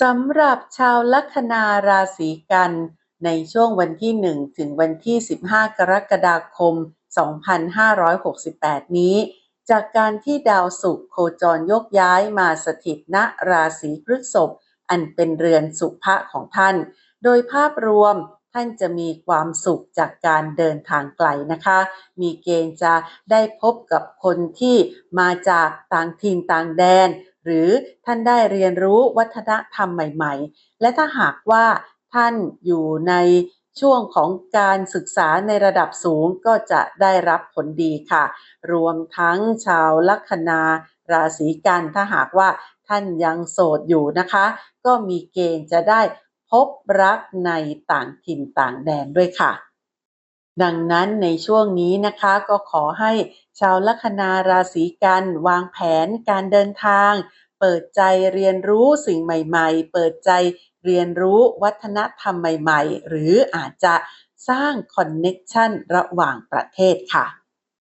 สำหรับชาวลัคนาราศีกัน ในช่วงวันที่ 1 ถึงวันที่ 15 กรกฎาคม 2568 นี้ จากการที่ดาวศุกร์โคจรยกย้ายมาสถิตณราศีพฤษภอันเป็นเรือนสุภะของท่าน โดยภาพรวมท่านจะมีความสุขจากการเดินทางไกลนะคะ มีเกณฑ์จะได้พบกับคนที่มาจากต่างถิ่นต่างแดนหรือท่านได้เรียนรู้วัฒนธรรมใหม่ ๆ และถ้าหากว่าท่านอยู่ในช่วงของการศึกษาในระดับสูงก็จะได้รับผลดีค่ะ รวมทั้งชาวลัคนาราศีกันถ้าหากว่าท่านยังโสดอยู่นะคะ ก็มีเกณฑ์จะได้พบรักในต่างถิ่นต่างแดนด้วยค่ะ ดังนั้นในช่วงนี้นะคะก็ขอให้ชาวลัคนาราศีกันวางแผนการเดินทาง เปิดใจเรียนรู้สิ่งใหม่ ๆ เปิดใจเรียนรู้วัฒนธรรมใหม่ ๆ หรืออาจจะสร้างคอนเน็กชันระหว่างประเทศค่ะ